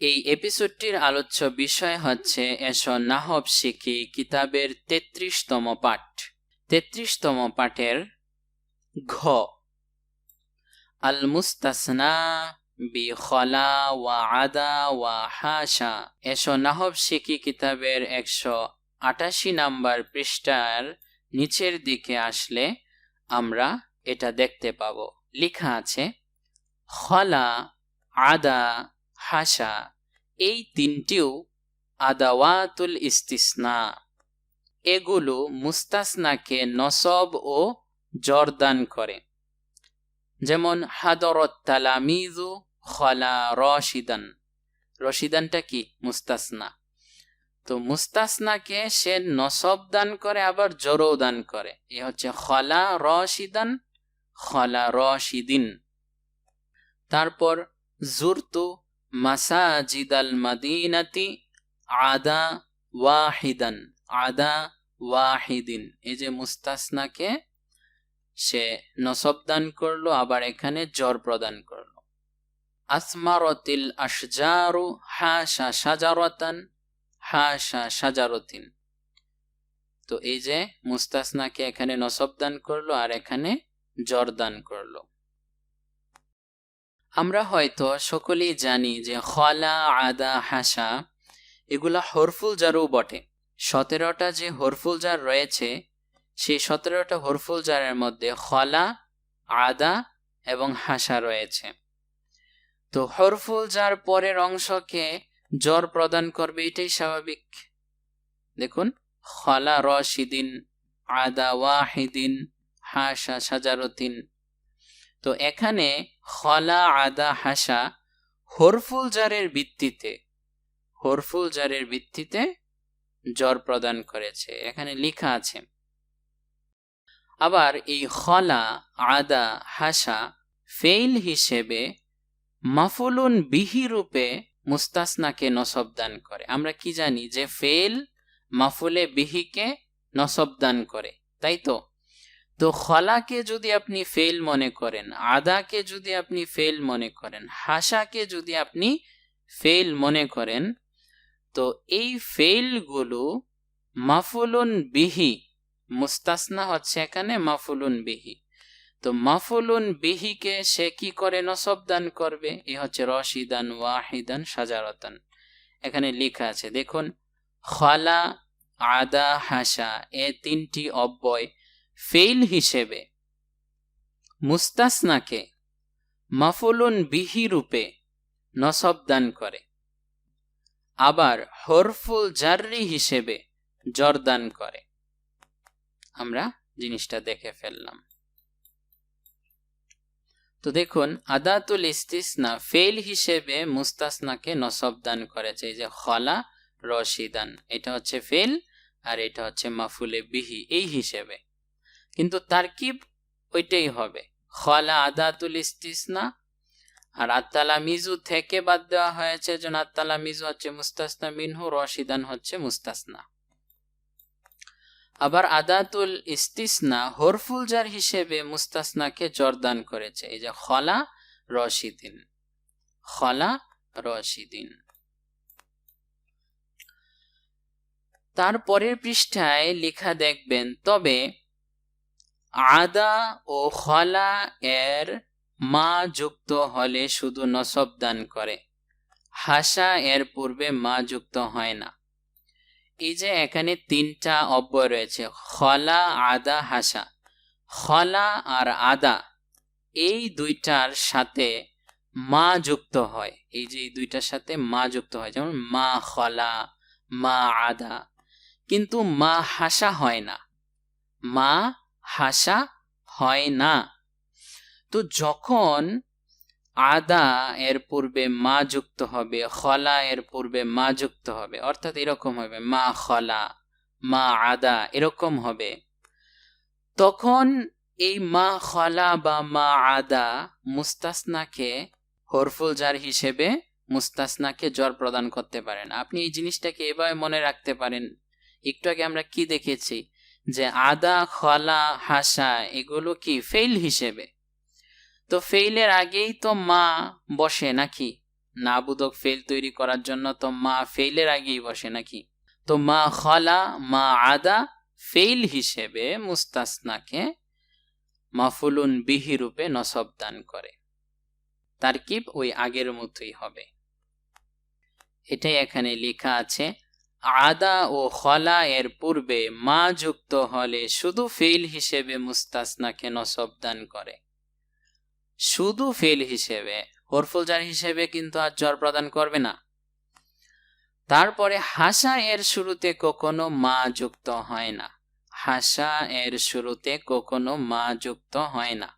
এই এপিসোডটির আলোচ্য বিষয় হচ্ছে এসো নাহব শিখি কিতাবের তেত্রিশতম পাঠ। তেত্রিশতম পাঠের ঘ। আল মুস্তাসনা বি খলা ওয়া আদা ওয়া হাসা এসো নাহব শিখি কিতাবের একশো আটাশি নাম্বার পৃষ্ঠার নিচের দিকে আসলে আমরা এটা দেখতে পাবো। লেখা আছে, খলা আদা হাসা এই তিনটিও আদাওয়াতুল ইস্তিসনা। এগুলো মুস্তাসনাকে নসব ও জর্দান করে। যেমন, হাদরত তালামিজু খলা রশিদান। রশিদানটা কি? মুস্তাসনা। তো মুস্তাসনাকে সে নসব দান করে, আবার জরও দান করে। এ হচ্ছে খলা রশিদান, খলা রশিদিন। তারপর জুরতু মাসাজিদ আল মাদিনাতি আদা ওয়াহিদান, আদা ওয়াহিদিন। এই যে মুস্তাসনাকে সে নসব দান করল, আবার এখানে জ্বর প্রদান করল। আসমারতিল আশজারু হাসা সাজারতান হা হাসা সাজারতিন তো এই যে মুস্তাসনাকে এখানে নসব দান করল আর এখানে জ্বর দান করল। আমরা হয়তো সকলেই জানি যে খলা, আদা, হাসা, এগুলা হরফুল জারও বটে। সতেরোটা যে হরফুল জার রয়েছে, সেই সতেরোটা হরফুল জারের মধ্যে খলা, আদা এবং হাসা রয়েছে। তো হরফুল জার পরের অংশকে জ্বর প্রদান করবে, এটাই স্বাভাবিক। দেখুন, খলা, রশিদিন, আদা, ওয়াহিদিন, হাসা সাজারতিন তো এখানে খলা আদা হাসা হরফুল জারের ভিত্তিতে, হরফুল জারের ভিত্তিতে জ্বর প্রদান করেছে। এখানে লেখা আছে, আবার এই খলা আদা হাসা ফেইল হিসেবে মাফুলুন বিহি রূপে মুস্তাসনাকে নসব দান করে। আমরা কি জানি যে ফেল মাফুলে বিহিকে নসব দান করে, তাই তো? তো খলাকে যদি আপনি ফেল মনে করেন, আদাকে যদি আপনি ফেল মনে করেন, হাসাকে যদি আপনি ফেল মনে করেন, তো এই ফেলগুলো মাফুলুন বিহি, মুস্তাসনা হচ্ছে এখানে মাফুলুন বিহি। তো মাফুলুন বিহিকে সে কি করে নসব দান করবে? এ হচ্ছে রশিদান, ওয়াহিদান, সাজারতান। এখানে লেখা আছে, দেখুন, খলা, আদা, হাসা, এ তিনটি অব্যয় ফেইল হিসেবে। মুস্তাসনাকে মাফুলুন বিহি রূপে নসব দান করে। আবার হরফুল জার্রি হিসেবে জরদান করে। আমরা জিনিসটা দেখে ফেললাম। তো দেখুন, আদাতুল ইস্তিসনা ফেল হিসেবে মুস্তাসনাকে নসব দান করেছে। এই যে খলা, রশিদান, এটা হচ্ছে ফেল আর এটা হচ্ছে মাফুলে বিহি, এই হিসেবে। কিন্তু তারকিব ওইটাই হবে। খলা আদাতুল ইস্তিসনা, আর আত্তালা মিজু থেকে বাদ দেওয়া হয়েছে যেন আত্তালা মিজু হচ্ছে মুস্তাসনা, মিনহু রশিদান হচ্ছে মুস্তাসনা। আবার আদাতুল ইস্তিসনা হরফুল জার হিসেবে মুস্তাসনাকে জরদান করেছে। এই যে খলা রশিদিন খলা রশিদিন। তারপরের পৃষ্ঠায় লেখা দেখবেন, তবে আদা ও খলা এর মা যুক্ত হলে শুধু নসব দান করে। হাসা এর পূর্বে মা যুক্ত হয় না। এই যে এখানে তিনটা অব্যয় রয়েছে, খলা, আদা, হাসা। খলা আর আদা, এই দুইটার সাথে মা যুক্ত হয়। এই যে এই দুইটার সাথে মা যুক্ত হয়, যেমন মা খলা, মা আদা। কিন্তু মা হাসা হয় না। মা হাসা হয় না। তো যখন আদা এর পূর্বে মা যুক্ত হবে, খলা এর পূর্বে মা যুক্ত হবে, অর্থাৎ এরকম হবে, মা খলা, মা আদা, এরকম হবে, তখন এই মা খলা বা মা আদা মুস্তাসনাকে হরফুল জার হিসেবে মুস্তাসনাকে জ্বর প্রদান করতে পারেন। আপনি এই জিনিসটাকে এভাবে মনে রাখতে পারেন। একটু আগে আমরা কি দেখেছি? যে আদা, খলা, হাসা এগুলো কি ফেইল হিসেবে? তো ফেইলের আগেই তো মা বসে নাকি? নাবুদক ফেল তৈরি করার জন্য তো মা ফেইলের আগেই বসে নাকি? তো মা খলা, মা আদা ফেইল হিসেবে মুস্তাসনাকে মাফুলুন বিহি রূপে নসব দান করে। তার তারকিব ওই আগের মতোই হবে। এটাই এখানে লেখা আছে। আদা ও খলা এর পূর্বে মা যুক্ত হলে শুধু ফেল হিসেবে মুস্তাসনাকে নসব দান করে। শুধু ফেল হিসেবে হরফুল জার হিসেবে কিন্তু আর জ্বর প্রদান করবে না। তারপরে হাসা এর শুরুতে কখনো মা যুক্ত হয় না। হাসা এর শুরুতে কখনো মা যুক্ত হয় না।